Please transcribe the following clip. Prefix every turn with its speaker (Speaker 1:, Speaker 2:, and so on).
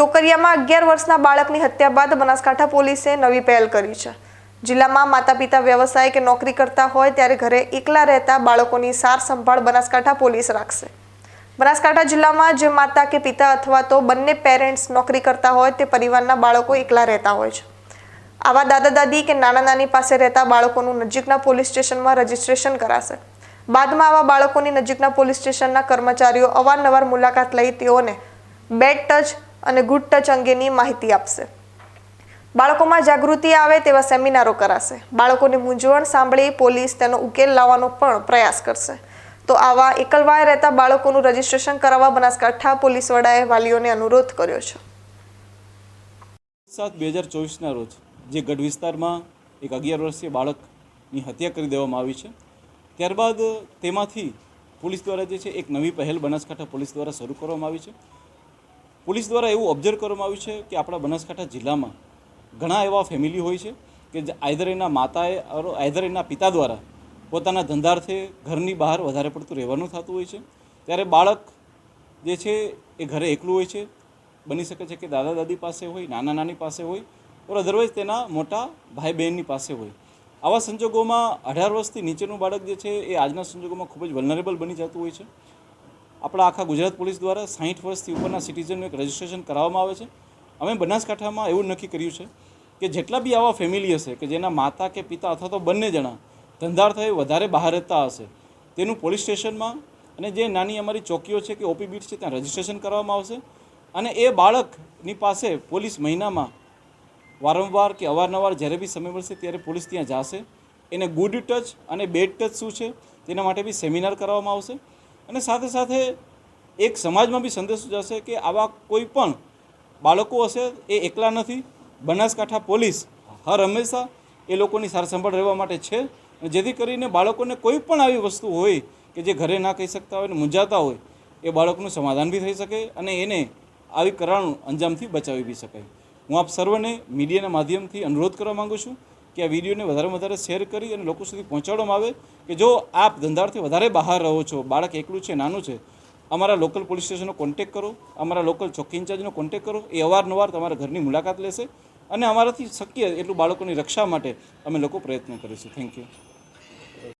Speaker 1: ટોકરિયામાં અગિયાર વર્ષના બાળકની હત્યા બાદ બનાસકાંઠા પોલીસે નવી પહેલ કરી છે. જિલ્લામાં માતા પિતા વ્યવસાય કે નોકરી કરતા હોય ત્યારે ઘરે એકલા રહેતા બાળકોની સાર સંભાળ બનાસકાંઠા પોલીસ રાખશે. બનાસકાંઠા જિલ્લામાં જે માતા કે પિતા અથવા તો બંને પેરેન્ટ્સ નોકરી કરતા હોય તે પરિવારના બાળકો એકલા રહેતા હોય છે. આવા દાદા દાદી કે નાના નાની પાસે રહેતા બાળકોનું નજીકના પોલીસ સ્ટેશનમાં રજીસ્ટ્રેશન કરાશે. બાદમાં આવા બાળકોની નજીકના પોલીસ સ્ટેશનના કર્મચારીઓ અવારનવાર મુલાકાત લઈ તેઓને બેડ ટચ અને ગુડ ટચ અંગેની માહિતી આપશે. બાળકોમાં જાગૃતિ આવે તેવા સેમિનારો કરાશે. બાળકોની મૂંઝવણ સાંભળી પોલીસ તેનો ઉકેલ લાવવાનો પણ પ્રયાસ કરશે. તો આવા એકલવાય રહેતા બાળકોનું રજીસ્ટ્રેશન કરાવવા બનાસકાંઠા પોલીસ વડાએ વાલીઓને અનુરોધ કર્યો છે.
Speaker 2: સાત બે હજાર ચોવીસના રોજ જે ગઢ વિસ્તારમાં એક અગિયાર વર્ષીય બાળકની હત્યા કરી દેવામાં આવી છે. ત્યારબાદ તેમાંથી પોલીસ દ્વારા જે છે એક નવી પહેલ બનાસકાંઠા પોલીસ દ્વારા શરૂ કરવામાં આવી છે. પોલીસ દ્વારા એવું ઓબ્ઝર્વ કરવામાં આવ્યું છે કે આપણા બનાસકાંઠા જિલ્લામાં ઘણા એવા ફેમિલી હોય છે કે આઈધર એના માતાએ આઈધર એના પિતા દ્વારા પોતાના ધંધાર્થે ઘરની બહાર વધારે પડતું રહેવાનું થતું હોય છે. ત્યારે બાળક જે છે એ ઘરે એકલું હોય છે. બની શકે છે કે દાદા દાદી પાસે હોય, નાના નાની પાસે હોય ઓર અધરવાઇઝ તેના મોટા ભાઈ બહેનની પાસે હોય. આવા સંજોગોમાં અઢાર વર્ષથી નીચેનું બાળક જે છે એ આજના સંજોગોમાં ખૂબ જ વલનરેબલ બની જતું હોય છે. આપણા આખા ગુજરાત પોલીસ દ્વારા સાહીઠ વર્ષથી ઉપરના સિટીઝનનું એક રજિસ્ટ્રેશન કરાવવામાં આવે છે. અમે બનાસકાંઠામાં એવું નક્કી કર્યું છે કે જેટલા બી આવા ફેમિલી હશે કે જેના માતા કે પિતા અથવા તો બંને જણા ધંધાર્થે વધારે બહાર રહેતા હશે, તેનું પોલીસ સ્ટેશનમાં અને જે નાની અમારી ચોકીઓ છે કે ઓપી બીટ છે ત્યાં રજિસ્ટ્રેશન કરવામાં આવશે. અને એ બાળકની પાસે પોલીસ મહિનામાં વારંવાર કે અવારનવાર જ્યારે બી સમય મળશે ત્યારે પોલીસ ત્યાં જશે. એને ગુડ ટચ અને બેડ ટચ શું છે તેના માટે બી સેમિનાર કરવામાં આવશે. અને સાથે સાથે એક સમાજમાં બી સંદેશો જશે કે આવા કોઈ પણ બાળકો હશે, એ એકલા નથી. બનાસકાંઠા પોલીસ હર હંમેશા એ લોકોની સાર સંભાળ રહેવા માટે છે જેથી કરીને બાળકોને કોઈ પણ આવી વસ્તુ હોય કે જે ઘરે ના કહી શકતા હોય ને મૂંઝાતા હોય, એ બાળકનું સમાધાન બી થઈ શકે અને એને આવી કરાણું અંજામથી બચાવી બી શકાય. હું આપ સર્વને મીડિયાના માધ્યમથી અનુરોધ કરવા માગું છું. કે આ વિડીયોને વધારે વધારે શેર કરી અને લોકો સુધી પહોંચાડવામાં આવે કે જો આપ ધંધાર્થી વધારે બહાર રહો છો, બાળક એકલું છે, નાનું છે, અમારા લોકલ પોલીસ સ્ટેશનનો કોન્ટેક કરો, અમારા લોકલ ચોકી ઇન્ચાર્જનો કોન્ટેક કરો, એ અવારનવાર તમારા ઘરની મુલાકાત લેશે અને અમારાથી શક્ય એટલું બાળકોની રક્ષા માટે અમે લોકો પ્રયત્ન કરીશું. Thank you